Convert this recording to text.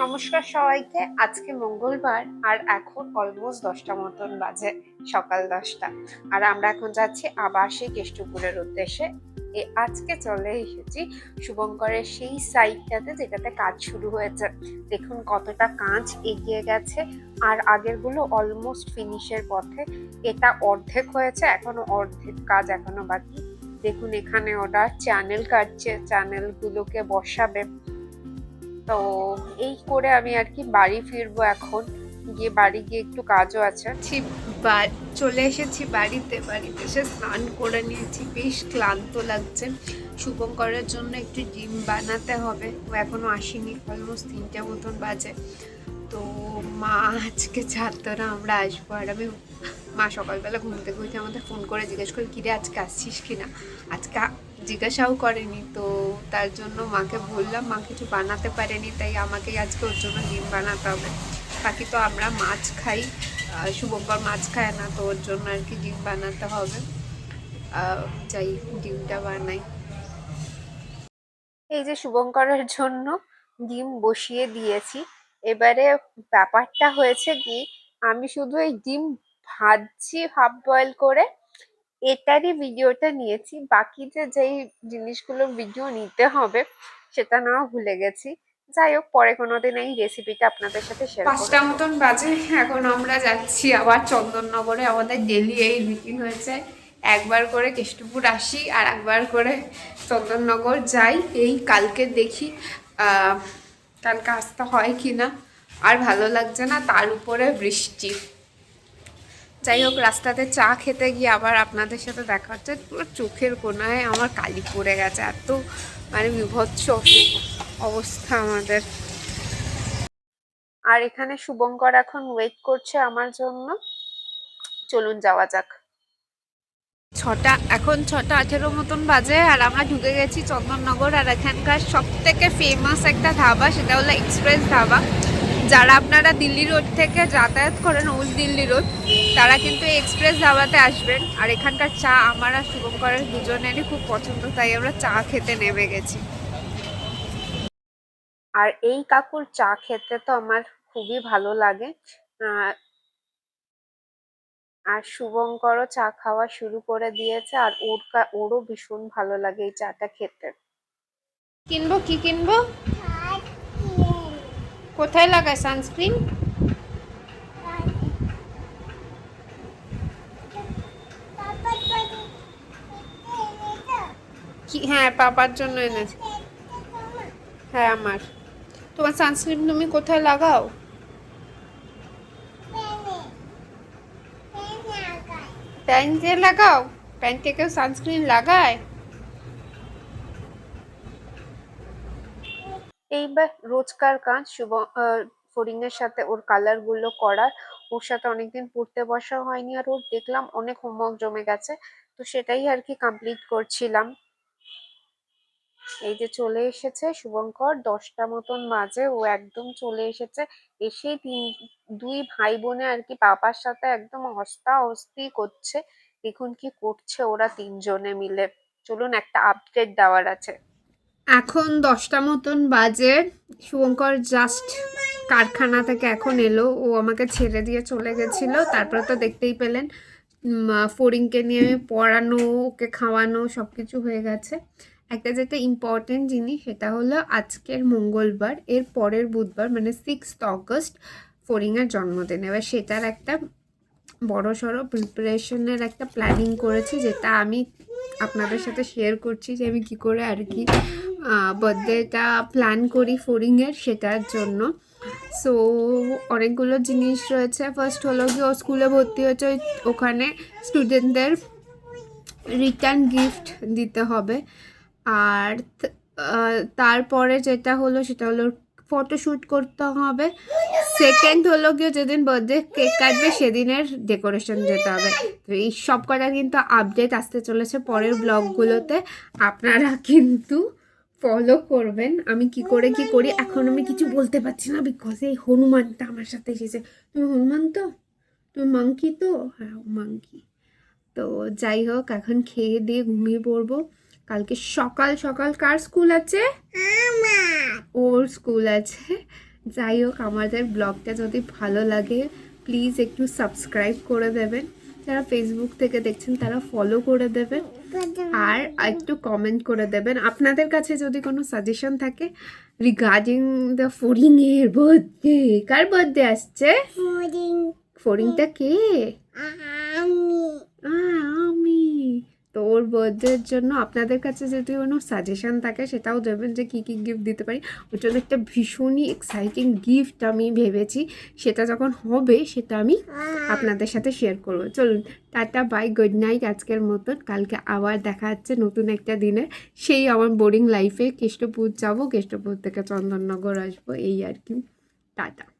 নমস্কার সবাইকে। আজকে মঙ্গলবার আর এখন অলমোস্ট দশটা মতন বাজে, সকাল দশটা। আর আমরা এখন যাচ্ছি আবার সেই কেষ্টপুরের উদ্দেশ্যে। এ আজকে চলে এসেছি শুভঙ্করের সেই সাইডটাতে যেটাতে কাজ শুরু হয়েছে। দেখুন কতটা কাজ এগিয়ে গেছে। আর আগেরগুলো অলমোস্ট ফিনিশের পথে। এটা অর্ধেক হয়েছে, এখনও অর্ধেক কাজ এখনও বাকি। দেখুন এখানে ওরা চ্যানেল কাটছে চ্যানেলগুলোকে বসাবে। তো এই করে আমি আর কি বাড়ি ফিরবো এখন। গিয়ে বাড়ি গিয়ে একটু কাজও আছে। চলে এসেছি বাড়িতে বাড়িতে এসে স্নান করে নিয়েছি। বেশ ক্লান্ত লাগছে। শুভঙ্করের জন্য একটু ডিম বানাতে হবে। ও এখনও আসেনি অলমোস্ট তিনটে মতন বাজে। তো মা, আজকে ছাত্ররা, আমরা আসব। আর আমি মা সকালবেলা ঘুম থেকে উঠে আমাদের ফোন করে জিজ্ঞেস করি, কিরে, আজকে আসছিস কিনা? আজকে জিজ্ঞাসাও করেনি। তো তার জন্য মাকে বললাম, মা কিছু বানাতে পারেনি, তাই আমাকেই আজকে ওর জন্য ডিম বানাতে হবে। বাকি তো আমরা মাছ খাই শুভঙ্কর মাছ খায় না, তো ওর জন্য আর কি ডিম বানাতে হবে। যাই, ডিমটা বানাই। এই যে শুভঙ্করের জন্য ডিম বসিয়ে দিয়েছি, এবারে ব্যাপারটা হয়েছে কি, আমি শুধু এই ডিম ভাজছি হাফ বয়েল করে। এটারই ভিডিওটা নিয়েছি। বাকি যে, যেই জিনিসগুলো ভিডিও নিতে হবে, সেটা নেওয়া ভুলে গেছি। যাই হোক, পরে কোনোদিন এই রেসিপিটা আপনাদের সাথে শেয়ার পাঁচটা মতন বাজে। এখন আমরা যাচ্ছি আবার চন্দননগরে। আমাদের ডেলি এই রুটিন হয়েছে। একবার করে কেষ্টপুর আসি আর একবার করে চন্দননগর যাই। এই কালকে দেখি কালকে আসতে হয় কি না আর ভালো লাগছে না, তার উপরে বৃষ্টি। যাই হোক রাস্তাতে চা খেতে গিয়ে আবার আপনাদের সাথে দেখা হচ্ছে। পুরো চোখের কোনায় আমার কালি পড়ে গেছে, এত মানে বিভৎস অবস্থা আমাদের। আর এখানে শুভঙ্কর এখন ওয়েট করছে আমার জন্য। চলুন, যাওয়া যাক। ছটা, এখন ছটা আঠেরো মতন বাজে আর আমরা ঢুকে গেছি চন্দননগর। আর এখানকার সব থেকে ফেমাস একটা ধাবা, সেটা হলো এক্সপ্রেস ধাবা। যারা আপনারা দিল্লি রোড থেকে যাতায়াত করেন, ওল্ড দিল্লি রোড, তারা কিন্তু এক্সপ্রেস ধাবাতে আসবেন। আর এখানকার চা আমার আর শুভঙ্করের দুজনেরই খুব পছন্দ, তাই আমরা চা খেতে নেমে গেছি। আর এই কাকুর চা খেতে তো আমার খুবই ভালো লাগে। আর শুভঙ্করও চা খাওয়া শুরু করে দিয়েছে, আর ওর ওরও ভীষণ ভালো লাগে এই চাটা খেতে। কিনবো, কি কিনবো? কোথায় লাগায় সানস্ক্রিন কি হ্যাঁ পাপার জন্য এনেছি। হ্যাঁ আমার। তোমার সানস্ক্রিন তুমি কোথায় লাগাও? প্যান্টে লাগাও? প্যান্টে কেউ সানস্ক্রিন লাগায়? এইবার রোজকার কাজ, শুভ ফড়িং এর সাথে ওর কালারগুলো করার। ওর সাথে অনেকদিন পড়তে বসা হয়নি আর ওর দেখলাম অনেক হোমওয়ার্ক জমে গেছে। তো সেটাই আর কি কমপ্লিট করছিলাম। এই যে চলে এসেছে শুভঙ্কর, দশটা মতন মাঝে ও একদম চলে এসেছে। এসে তিন, দুই ভাই বোনে আর কি পাপার সাথে একদম হস্তা হস্তি করছে। দেখুন কি করছে ওরা তিনজনে মিলে। চলুন একটা আপডেট দেওয়ার আছে। এখন দশটা মতন বাজে। শুভঙ্কর জাস্ট কারখানা থেকে এখন এলো। ও আমাকে ছেড়ে দিয়ে চলে গেছিল। তারপরে তো দেখতেই পেলেন ফড়িংকে নিয়ে পড়ানো, ওকে খাওয়ানো সব কিছু হয়ে গেছে। একটা যেটা ইম্পর্টেন্ট জিনিস, সেটা হলো আজকের মঙ্গলবার, এর পরের বুধবার মানে সিক্সথ অগস্ট ফড়িংয়ের জন্মদিন। এবার সেটার একটা বড় সড়ো প্রিপারেশনের একটা প্ল্যানিং করেছি, যেটা আমি আপনাদের সাথে শেয়ার করছি যে আমি কী করে আর কি বার্থডেটা প্ল্যান করি ফোরিংয়ের সেটার জন্য। সো অনেকগুলো জিনিস রয়েছে। ফার্স্ট হলো কি ও স্কুলে ভর্তি হয়েছে। ওখানে স্টুডেন্টদের রিটার্ন গিফট দিতে হবে। আর তারপরে যেটা হলো, সেটা হলো ফটোশ্যুট করতে হবে। সেকেন্ড হলো গিয়ে যেদিন বার্থডে কেক কাটবে, সেদিনের ডেকোরেশন যেতে হবে। তো এই সব কটা কিন্তু আপডেট আসতে চলেছে পরের ব্লগগুলোতে আপনারা কিন্তু ফলো করবেন। আমি কি করে কি করি? এখন আমি কিছু বলতে পারছি না বিকজ এই হনুমানটা আমার সাথে এসেছে। তুমি হনুমান তো? তুমি মাংকি তো? হ্যাঁ মাংকি তো যাই হোক এখন খেয়ে দিয়ে ঘুমিয়ে পড়ব। কালকে সকাল সকাল কার স্কুল আছে? ওর স্কুল আছে। যাই হোক আমাদের ব্লগটা যদি ভালো লাগে প্লিজ একটু সাবস্ক্রাইব করে দেবেন। যারা ফেসবুক থেকে দেখছেন তারা ফলো করে দেবেন আর একটু কমেন্ট করে দেবেন। আপনাদের কাছে যদি কোনো সাজেশন থাকে রিগার্ডিং দ্য ফোরিং এর বার্থডে কার বার্থডে আসছে? ফরিংটা কে? আমি। তো ওর বার্থডের জন্য আপনাদের কাছে যদি কোনো সাজেশন থাকে, সেটাও দেবেন যে কী কী গিফট দিতে পারি। ওর জন্য একটা ভীষণই এক্সাইটিং গিফট আমি ভেবেছি। সেটা যখন হবে, সেটা আমি আপনাদের সাথে শেয়ার করব। চলুন, টাটা বাই গুড নাইট আজকের মতন। কালকে আবার দেখা যাচ্ছে নতুন একটা দিনে। সেই আমার বোরিং লাইফে কেষ্টপুর যাব, কেষ্টপুর থেকে চন্দননগর আসব, এই আর কি। টাটা।